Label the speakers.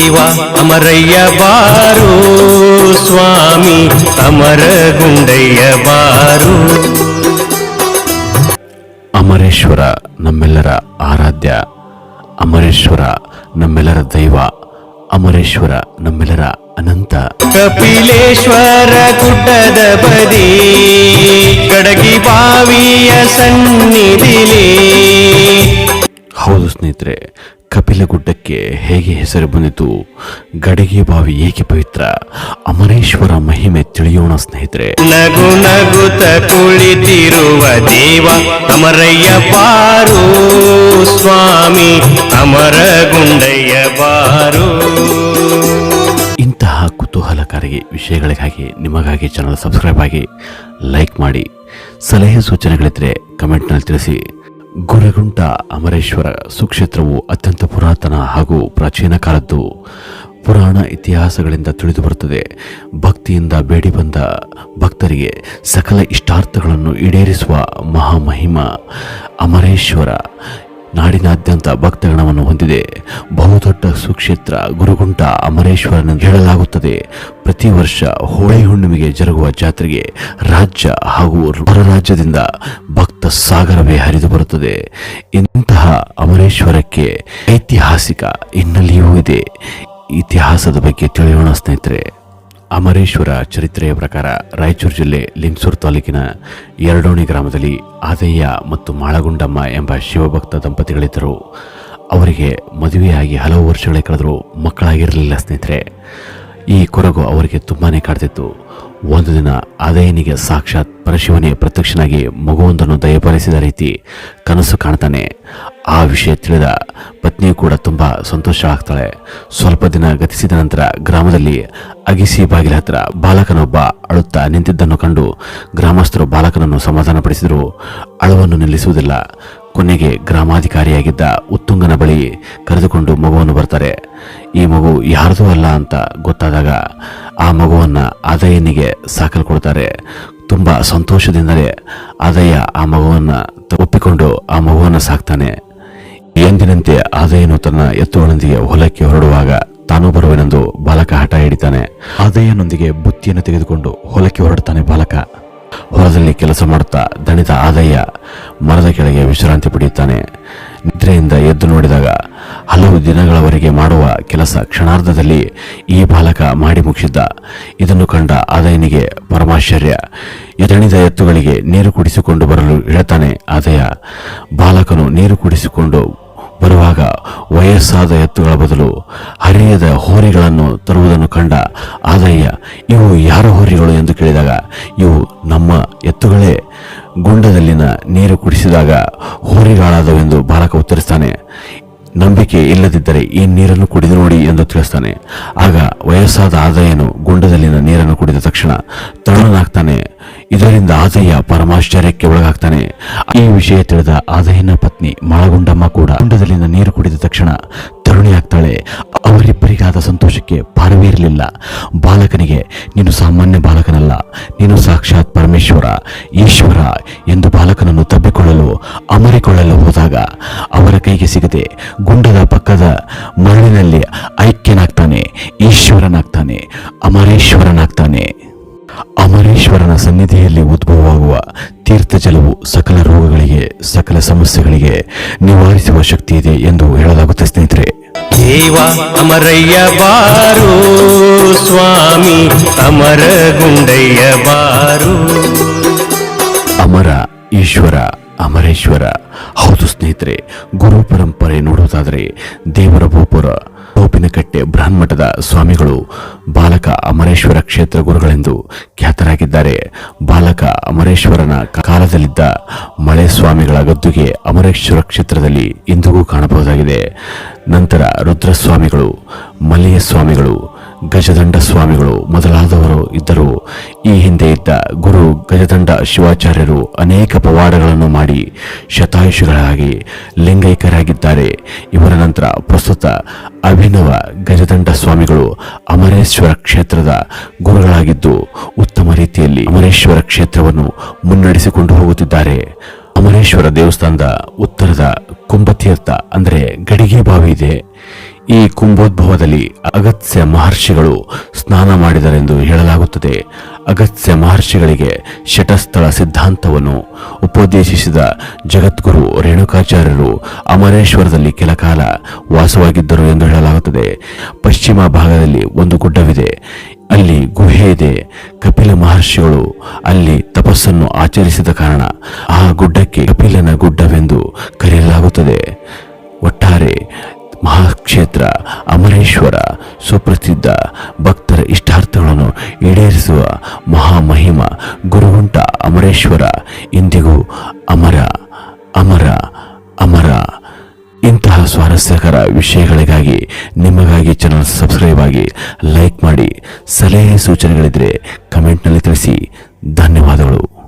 Speaker 1: ದೇವ ಅಮರಯ್ಯ ಬಾರು. ಸ್ವಾಮಿ ಅಮರ ಗುಂಡಯ್ಯ ಬಾರು.
Speaker 2: ಅಮರೇಶ್ವರ ನಮ್ಮೆಲ್ಲರ ಆರಾಧ್ಯ. ಅಮರೇಶ್ವರ ನಮ್ಮೆಲ್ಲರ ದೈವ. ಅಮರೇಶ್ವರ ನಮ್ಮೆಲ್ಲರ ಅನಂತ.
Speaker 1: ಕಪಿಲೇಶ್ವರ ಗುಡ್ಡದ ಬದಿ ಕಡಗಿ ಬಾವಿಯ ಸನ್ನಿಧಿಲಿ.
Speaker 2: ಹೌದು ಸ್ನೇಹಿತರೆ ಕಪಿಲ ಗುಡ್ಡಕ್ಕೆ ಹೇಗೆ ಹೆಸರು ಬಂದಿತು? ಗಡಿಗೆ ಬಾವಿ ಏಕೆ ಪವಿತ್ರ? ಅಮರೇಶ್ವರ ಮಹಿಮೆ ತಿಳಿಯೋಣ ಸ್ನೇಹಿತರೆ.
Speaker 1: ನಗು ನಗುತ ಕುಳಿತಿರುವ ದೇವ ಅಮರಯ್ಯ ಬಾರು. ಸ್ವಾಮಿ ಅಮರ ಗುಂಡಯ್ಯ ಬಾರು.
Speaker 2: ಇಂತಹ ಕುತೂಹಲಕಾರಿ ವಿಷಯಗಳಿಗಾಗಿ ನಿಮಗಾಗಿ ಚಾನಲ್ ಸಬ್ಸ್ಕ್ರೈಬ್ ಆಗಿ ಲೈಕ್ ಮಾಡಿ. ಸಲಹೆ ಸೂಚನೆಗಳಿದ್ರೆ ಕಮೆಂಟ್ನಲ್ಲಿ ತಿಳಿಸಿ. ಗುರಗುಂಟ ಅಮರೇಶ್ವರ ಸುಕ್ಷೇತ್ರವು ಅತ್ಯಂತ ಪುರಾತನ ಹಾಗೂ ಪ್ರಾಚೀನ ಕಾಲದ್ದು. ಪುರಾಣ ಇತಿಹಾಸಗಳಿಂದ ತಿಳಿದು ಬರುತ್ತದೆ. ಭಕ್ತಿಯಿಂದ ಬೇಡಿ ಬಂದ ಭಕ್ತರಿಗೆ ಸಕಲ ಇಷ್ಟಾರ್ಥಗಳನ್ನು ಈಡೇರಿಸುವ ಮಹಾಮಹಿಮ ಅಮರೇಶ್ವರ. ನಾಡಿನಾದ್ಯಂತ ಭಕ್ತಗಣವನ್ನು ಹೊಂದಿದೆ. ಬಹುದೊಡ್ಡ ಸುಕ್ಷೇತ್ರ ಗುರುಗುಂಟ ಅಮರೇಶ್ವರನ ಹೇಳಲಾಗುತ್ತದೆ. ಪ್ರತಿ ವರ್ಷ ಹೋಳಿ ಹುಣ್ಣಿಮೆಗೆ ಜರುಗುವ ಜಾತ್ರೆಗೆ ರಾಜ್ಯ ಹಾಗೂ ಹೊರ ಭಕ್ತ ಸಾಗರವೇ ಹರಿದು ಬರುತ್ತದೆ. ಇಂತಹ ಅಮರೇಶ್ವರಕ್ಕೆ ಐತಿಹಾಸಿಕ ಹಿನ್ನೆಲೆಯೂ ಇದೆ. ಇತಿಹಾಸದ ಬಗ್ಗೆ ತಿಳಿಯೋಣ ಸ್ನೇಹಿತರೆ. ಅಮರೇಶ್ವರ ಚರಿತ್ರೆಯ ಪ್ರಕಾರ ರಾಯಚೂರು ಜಿಲ್ಲೆ ಲಿಂಗಸೂರು ತಾಲೂಕಿನ ಎರಡೋಣಿ ಗ್ರಾಮದಲ್ಲಿ ಆದಯ್ಯ ಮತ್ತು ಮಾಳಗುಂಡಮ್ಮ ಎಂಬ ಶಿವಭಕ್ತ ದಂಪತಿಗಳಿದ್ದರು. ಅವರಿಗೆ ಮದುವೆಯಾಗಿ ಹಲವು ವರ್ಷಗಳೇ ಕಳೆದರೂ ಮಕ್ಕಳಾಗಿರಲಿಲ್ಲ ಸ್ನೇಹಿತರೆ. ಈ ಕೊರಗು ಅವರಿಗೆ ತುಂಬಾ ಕಾಡ್ತಿತ್ತು. ಒಂದು ದಿನ ಆದಯನಿಗೆ ಸಾಕ್ಷಾತ್ ಪರಶಿವನೇ ಪ್ರತ್ಯಕ್ಷನಾಗಿ ಮಗುವೊಂದನ್ನು ದಯಪಾಲಿಸಿದ ರೀತಿ ಕನಸು ಕಾಣ್ತಾನೆ. ಆ ವಿಷಯ ತಿಳಿದ ಪತ್ನಿಯು ಕೂಡ ತುಂಬ ಸಂತೋಷ ಆಗ್ತಾಳೆ. ಸ್ವಲ್ಪ ದಿನ ಗತಿಸಿದ ನಂತರ ಗ್ರಾಮದಲ್ಲಿ ಅಗಿಸಿ ಬಾಗಿಲ ಹತ್ರ ಬಾಲಕನೊಬ್ಬ ಅಳುತ್ತಾ ನಿಂತಿದ್ದನ್ನು ಕಂಡು ಗ್ರಾಮಸ್ಥರು ಬಾಲಕನನ್ನು ಸಮಾಧಾನಪಡಿಸಿದರು. ಅಳುವನ್ನು ನಿಲ್ಲಿಸುವುದಿಲ್ಲ. ಕೊನೆಗೆ ಗ್ರಾಮಾಧಿಕಾರಿಯಾಗಿದ್ದ ಉತ್ತುಂಗನ ಬಳಿ ಕರೆದುಕೊಂಡು ಮಗುವನ್ನು ಬರ್ತಾರೆ. ಈ ಮಗು ಯಾರದೂ ಅಲ್ಲ ಅಂತ ಗೊತ್ತಾದಾಗ ಆ ಮಗುವನ್ನು ಆದಯ್ಯನಿಗೆ ಸಾಕಲು ಕೊಡ್ತಾರೆ. ತುಂಬ ಸಂತೋಷದಿಂದಲೇ ಆದಯ್ಯ ಆ ಮಗುವನ್ನು ಒಪ್ಪಿಕೊಂಡು ಆ ಮಗುವನ್ನು ಸಾಕ್ತಾನೆ. ಎಂದಿನಂತೆ ಆದಯ್ಯನು ತನ್ನ ಎತ್ತುಗಳೊಂದಿಗೆ ಹೊಲಕ್ಕೆ ಹೊರಡುವಾಗ ತಾನು ಬರುವೆನೆಂದು ಬಾಲಕ ಹಠ ಹಿಡಿತಾನೆ. ಆದಯ್ಯನೊಂದಿಗೆ ಬುತ್ತಿಯನ್ನು ತೆಗೆದುಕೊಂಡು ಹೊಲಕ್ಕೆ ಹೊರಡ್ತಾನೆ ಬಾಲಕ. ಹೊಲದಲ್ಲಿ ಕೆಲಸ ಮಾಡುತ್ತಾ ದಣಿದ ಆದಯ್ಯ ಮರದ ಕೆಳಗೆ ವಿಶ್ರಾಂತಿ ಪಡೆಯುತ್ತಾನೆ. ನಿದ್ರೆಯಿಂದ ಎದ್ದು ನೋಡಿದಾಗ ಹಲವು ದಿನಗಳವರೆಗೆ ಮಾಡುವ ಕೆಲಸ ಕ್ಷಣಾರ್ಧದಲ್ಲಿ ಈ ಬಾಲಕ ಮಾಡಿ ಮುಗಿಸಿದ್ದ. ಇದನ್ನು ಕಂಡ ಆದಯ್ಯನಿಗೆ ಪರಮಾಶ್ಚರ್ಯ. ಎದಣಿದ ಎತ್ತುಗಳಿಗೆ ನೀರು ಕುಡಿಸಿಕೊಂಡು ಬರಲು ಹೇಳ್ತಾನೆ ಆದಯ್ಯ ಬಾಲಕನು ನೀರು ಕುಡಿಸಿಕೊಂಡು ಬರುವಾಗ ವಯಸ್ಸಾದ ಎತ್ತುಗಳ ಬದಲು ಹರಿಯದ ಹೋರಿಗಳನ್ನು ತರುವುದನ್ನು ಕಂಡ ಆದಯ್ಯ ಇವು ಯಾರ ಹೋರಿಗಳು ಎಂದು ಕೇಳಿದಾಗ ಇವು ನಮ್ಮ ಎತ್ತುಗಳೇ. ಗುಂಡದಲ್ಲಿನ ನೀರು ಕುಡಿಸಿದಾಗ ಹೋರಿಗಳಾದವೆಂದು ಬಾಲಕ ಉತ್ತರಿಸ್ತಾನೆ, ನಂಬಿಕೆ ಇಲ್ಲದಿದ್ದರೆ ಈ ನೀರನ್ನು ಕುಡಿದು ನೋಡಿ ಎಂದು ತಿಳಿಸ್ತಾನೆ. ಆಗ ವಯಸ್ಸಾದ ಆದಾಯನು ಗುಂಡದಲ್ಲಿನ ನೀರನ್ನು ಕುಡಿದ ತಕ್ಷಣ ತರುಣನಾಗ್ತಾನೆ. ಇದರಿಂದ ಆದಯ್ಯ ಪರಮಾಶ್ಚರ್ಯಕ್ಕೆ ಒಳಗಾಗ್ತಾನೆ. ಈ ವಿಷಯ ತಿಳಿದ ಆದಯ್ಯನ ಪತ್ನಿ ಮಳಗುಂಡಮ್ಮ ಕೂಡ ಕುಂಡದಲ್ಲಿನ ನೀರು ಕುಡಿದ ತಕ್ಷಣ ತರುಣಿಯಾಗ್ತಾಳೆ. ಅವರಿಬ್ಬರಿಗಾದ ಸಂತೋಷಕ್ಕೆ ಪಾರವೇ ಇರಲಿಲ್ಲ. ಬಾಲಕನಿಗೆ, ನೀನು ಸಾಮಾನ್ಯ ಬಾಲಕನಲ್ಲ. ನೀನು ಸಾಕ್ಷಾತ್ ಪರಮೇಶ್ವರ, ಈಶ್ವರ ಎಂದು ಬಾಲಕನನ್ನು ತಬ್ಬಿಕೊಳ್ಳಲು, ಅಮರಿಕೊಳ್ಳಲು ಹೋದಾಗ ಅವರ ಕೈಗೆ ಸಿಗದೆ ಗುಂಡದ ಪಕ್ಕದ ಮರಳಿನಲ್ಲಿ ಐಕ್ಯನಾಗ್ತಾನೆ, ಈಶ್ವರನಾಗ್ತಾನೆ, ಅಮರೇಶ್ವರನಾಗ್ತಾನೆ. ಅಮರೇಶ್ವರನ ಸನ್ನಿಧಿಯಲ್ಲಿ ಉದ್ಭವವಾಗುವ ತೀರ್ಥ ಜಲವು ಸಕಲ ರೋಗಗಳಿಗೆ ಸಕಲ ಸಮಸ್ಯೆಗಳಿಗೆ ನಿವಾರಿಸುವ ಶಕ್ತಿ ಇದೆ ಎಂದು ಹೇಳಲಾಗುತ್ತೆ ಸ್ನೇಹಿತರೆ.
Speaker 1: ದೇವ ಅಮರಯ್ಯ ಬಾರು ಸ್ವಾಮಿ ಅಮರ ಗುಂಡಯ್ಯ ಬಾರು.
Speaker 2: ಅಮರ ಈಶ್ವರ ಅಮರೇಶ್ವರ. ಹೌದು ಸ್ನೇಹಿತರೆ, ಗುರು ಪರಂಪರೆ ನೋಡುವುದಾದರೆ ದೇವರ ಭೂಪುರ ಗೋಪಿನಕಟ್ಟೆ ಬ್ರಾಹ್ಮಠದ ಸ್ವಾಮಿಗಳು ಬಾಲಕ ಅಮರೇಶ್ವರ ಕ್ಷೇತ್ರ ಗುರುಗಳೆಂದು ಖ್ಯಾತರಾಗಿದ್ದಾರೆ. ಬಾಲಕ ಅಮರೇಶ್ವರನ ಕಾಲದಲ್ಲಿದ್ದ ಮಳೆ ಸ್ವಾಮಿಗಳ ಗದ್ದುಗೆ ಅಮರೇಶ್ವರ ಕ್ಷೇತ್ರದಲ್ಲಿ ಇಂದಿಗೂ ಕಾಣಬಹುದಾಗಿದೆ. ನಂತರ ರುದ್ರಸ್ವಾಮಿಗಳು ಮಲ್ಲಯ್ಯ ಸ್ವಾಮಿಗಳು ಗಜದಂಡ ಸ್ವಾಮಿಗಳು ಮೊದಲಾದವರು ಇದ್ದರು. ಈ ಹಿಂದೆ ಇದ್ದ ಗುರು ಗಜದಂಡ ಶಿವಾಚಾರ್ಯರು ಅನೇಕ ಪವಾಡಗಳನ್ನು ಮಾಡಿ ಶತಾಯುಷಿಗಳಾಗಿ ಲಿಂಗೈಕರಾಗಿದ್ದಾರೆ. ಇವರ ನಂತರ ಪ್ರಸ್ತುತ ಅಭಿನವ ಗಜದಂಡ ಸ್ವಾಮಿಗಳು ಅಮರೇಶ್ವರ ಕ್ಷೇತ್ರದ ಗುರುಗಳಾಗಿದ್ದು, ಉತ್ತಮ ರೀತಿಯಲ್ಲಿ ಅಮರೇಶ್ವರ ಕ್ಷೇತ್ರವನ್ನು ಮುನ್ನಡೆಸಿಕೊಂಡು ಹೋಗುತ್ತಿದ್ದಾರೆ. ಅಮರೇಶ್ವರ ದೇವಸ್ಥಾನದ ಉತ್ತರದ ಕುಂಭತೀರ್ಥ ಅಂದರೆ ಗಡಿಗೆ ಬಾವಿ ಇದೆ. ಈ ಕುಂಭೋದ್ಭವದಲ್ಲಿ ಅಗತ್ಯ ಮಹರ್ಷಿಗಳು ಸ್ನಾನ ಮಾಡಿದರೆಂದು ಹೇಳಲಾಗುತ್ತದೆ. ಅಗತ್ಯ ಮಹರ್ಷಿಗಳಿಗೆ ಶಟಸ್ಥಳ ಸಿದ್ಧಾಂತವನ್ನು ಉಪದೇಶಿಸಿದ ಜಗದ್ಗುರು ರೇಣುಕಾಚಾರ್ಯರು ಅಮರೇಶ್ವರದಲ್ಲಿ ಕೆಲ ಕಾಲ ವಾಸವಾಗಿದ್ದರು ಎಂದು ಹೇಳಲಾಗುತ್ತದೆ. ಪಶ್ಚಿಮ ಭಾಗದಲ್ಲಿ ಒಂದು ಗುಡ್ಡವಿದೆ. ಅಲ್ಲಿ ಗುಹೆ ಇದೆ. ಕಪಿಲ ಮಹರ್ಷಿಗಳು ಅಲ್ಲಿ ತಪಸ್ಸನ್ನು ಆಚರಿಸಿದ ಕಾರಣ ಆ ಗುಡ್ಡಕ್ಕೆ ಕಪಿಲನ ಗುಡ್ಡವೆಂದು ಕರೆಯಲಾಗುತ್ತದೆ. ಒಟ್ಟಾರೆ ಮಹಾಕ್ಷೇತ್ರ, ಅಮರೇಶ್ವರ, ಸುಪ್ರಸಿದ್ಧ ಭಕ್ತರ ಇಷ್ಟಾರ್ಥಗಳನ್ನು ಈಡೇರಿಸುವ ಮಹಾಮಹಿಮ ಗುರುಗುಂಟ ಅಮರೇಶ್ವರ, ಇಂದಿಗೂ ಅಮರ ಅಮರ ಅಮರ. ಇಂತಹ ಸ್ವಾರಸ್ಯಕರ ವಿಷಯಗಳಿಗಾಗಿ, ನಿಮಗಾಗಿ ಚಾನಲ್ ಸಬ್ಸ್ಕ್ರೈಬ್ ಆಗಿ ಲೈಕ್ ಮಾಡಿ, ಸಲಹೆ ಸೂಚನೆಗಳಿದ್ದರೆ ಕಮೆಂಟ್ನಲ್ಲಿ ತಿಳಿಸಿ. ಧನ್ಯವಾದಗಳು.